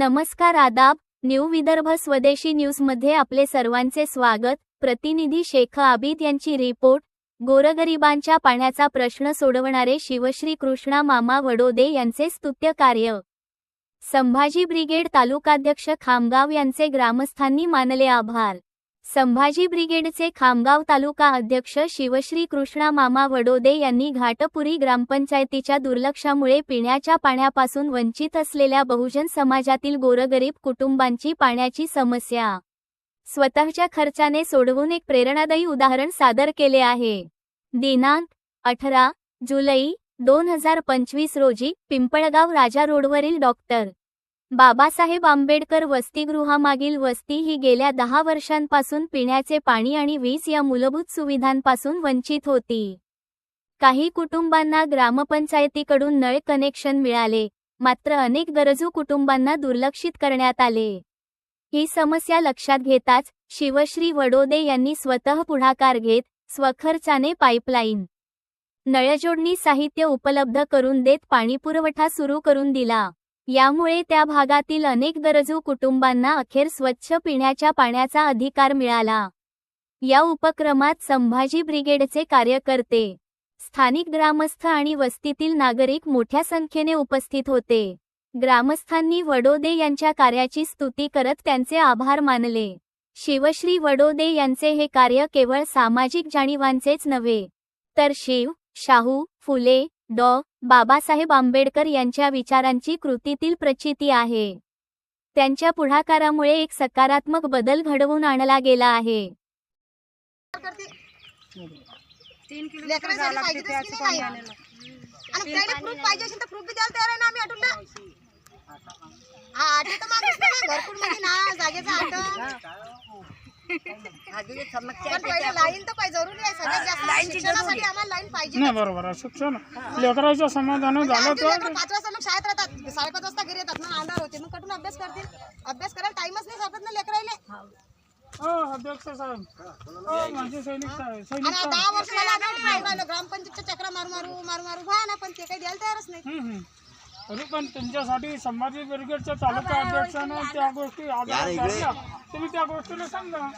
नमस्कार आदाब न्यू विदर्भ स्वदेशी न्यूजमध्ये आपले सर्वांचे स्वागत. प्रतिनिधी शेख आबिद यांची रिपोर्ट. गोरगरिबांच्या पाण्याचा प्रश्न सोडवणारे शिवश्री कृष्णा मामा वडोदे यांचे स्तुत्य कार्य. संभाजी ब्रिगेड तालुकाध्यक्ष खामगाव यांचे ग्रामस्थांनी मानले आभार. संभाजी ब्रिगेडचे खामगाव तालुका अध्यक्ष शिवश्री कृष्णा मामा वडोदे यांनी घाटपुरी ग्रामपंचायतीच्या दुर्लक्षामुळे पिण्याच्या पाण्यापासून वंचित असलेल्या बहुजन समाजातील गोरगरीब कुटुंबांची पाण्याची समस्या स्वतःच्या खर्चाने सोडवून एक प्रेरणादायी उदाहरण सादर केले आहे. दिनांक अठरा जुलै दोन हजार पंचवीस रोजी पिंपळगाव राजा रोडवरील डॉक्टर. बाबासाहेब आंबेडकर वसतिगृहामागील वस्ती ही गेल्या दहा वर्षांपासून पिण्याचे पाणी आणि वीज या मूलभूत सुविधांपासून वंचित होती. काही कुटुंबांना ग्रामपंचायतीकडून नळ कनेक्शन मिळाले मात्र अनेक गरजू कुटुंबांना दुर्लक्षित करण्यात आले. ही समस्या लक्षात घेताच शिवश्री वडोदे यांनी स्वतः पुढाकार घेत स्वखर्चाने पाईपलाईन नळजोडणी साहित्य उपलब्ध करून देत पाणीपुरवठा सुरू करून दिला. यामुळे त्या भागातील अनेक गरजू कुटुंबांना अखेर स्वच्छ पिण्याच्या पाण्याचा अधिकार मिळाला. या उपक्रमात संभाजी ब्रिगेडचे कार्यकर्ते स्थानिक ग्रामस्थ आणि वस्तीतील नागरिक मोठ्या संख्येने उपस्थित होते. ग्रामस्थांनी वडोदे यांच्या कार्याची स्तुती करत त्यांचे आभार मानले. शिवश्री वडोदे यांचे हे कार्य केवळ सामाजिक जाणीवांचेच नव्हे तर शिव शाहू फुले डॉ. बाबासाहेब आंबेडकर यांच्या विचारांची कृतीतील प्रचिती आहे. त्यांच्या पुढाकारामुळे एक सकारात्मक बदल घडवून आणला गेला आहे. ना पण पहिले लाईन तर पाहिजे जरुरी आहे सगळ्यात जास्त. शिक्षणासाठी आम्हाला लाईन पाहिजे. नाही बरोबर आहे. शिक्षण लेकराचं समाधान झालं आमचे तर लेकरं पाच वाजता लोक शाळेत राहतात. साडेपाच वाजता घरी येतात. ना आणणार होते. मग अभ्यास करतील? अभ्यास करायला टाइमच नाही सापडत ना लेकरायले. हो अध्यक्ष साहेब. हो माझे सैनिक साहेब आणि सैनिक आता साहेब. दहा वर्ष मला आठवण नाही. राहिलं ग्रामपंचायतच्या चक्रा मारू मारू मारू मारू. ना पण ते काही द्यायला तयारच नाही. हम्म, हम्म. तरी पण तुमच्यासाठी संभाजी ब्रिगेडच्या तालुका अध्यक्षानं त्या गोष्टी धरल्या तुम्ही त्या गोष्टीला सांगा.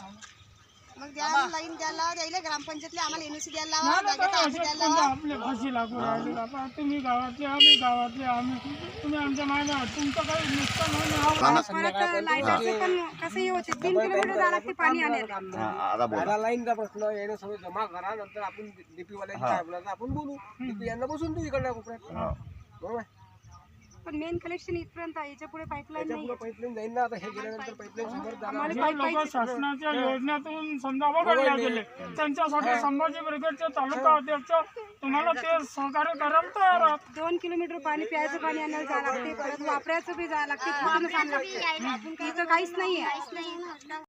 मग द्या लाईन द्यायला द्यायला ग्रामपंचायतले आम्हाला एनओसी द्यायला लावा आम्ही द्यायला. लावा आपले भाषी लागू राहिले. आता तुम्ही गावातले आम्ही गावातले आम्ही तुम्ही आमच्या आहात. तुमचं काही नुकसान होणे हा परत लाईटाचे पण कसंही होते तीन किलोमीटर जावं लागते पाणी आणायला. आता बोला. आता लाईनचा प्रश्न येणं सगळं जमा करा नंतर आपण डीपी वाल्यांची आपण बोलू. डीपी यांना बसून तू इकडल्या कोपऱ्यात बरोबर? आहे? पण मेन कलेक्शन इथपर्यंत आहे. याच्यापुढे पाईपलाईन नाही पाईपलाईन जाईल ना. आता हे गेल्यानंतर पाईपलाईन समोर जाणार जे लोक शासनाच्या योजनेतून समजा वगळल्या गेले त्यांच्यासाठी संभाजी ब्रिगेडचे तालुका अध्यक्ष तुम्हाला ते सहकार्य करायला तयार आहात. दोन किलोमीटर पाणी प्यायचं पाणी आणायला जावं लागते. परत वापरायचं बी जावं लागते. आणावं लागते. इथं काहीच नाहीये.